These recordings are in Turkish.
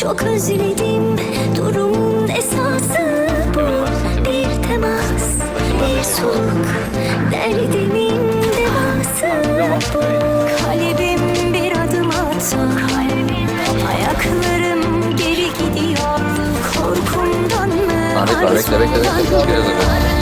Çok özledim durumun esası bu Bir temas, bir soluk, derdimin devası bu Kalbim bir adım atıyor, ayaklarım geri gidiyor Korkumdan mı, arzumdan mı?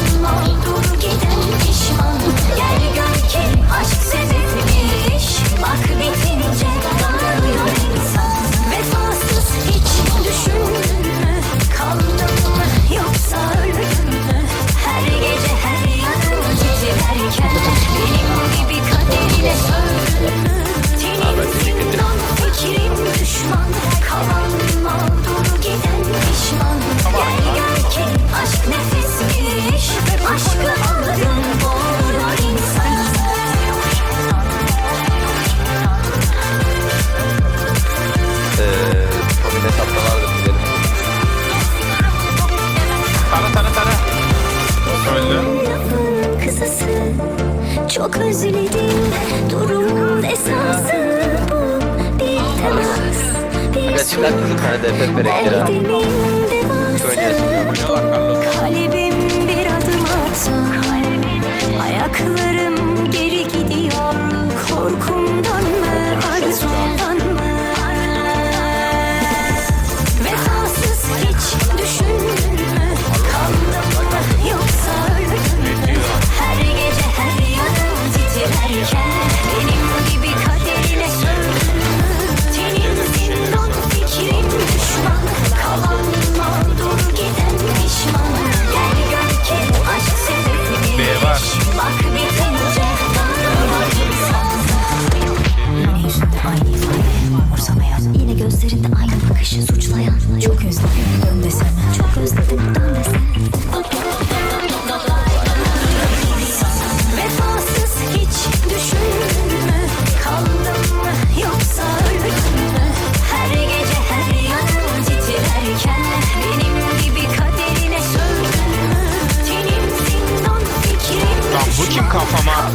Çok özledim. Durumun esası bu. Bitemez Kaçıklar kızı tane DP verektir Kalbim bir adım atar Ayaklarım Bu kim kafama?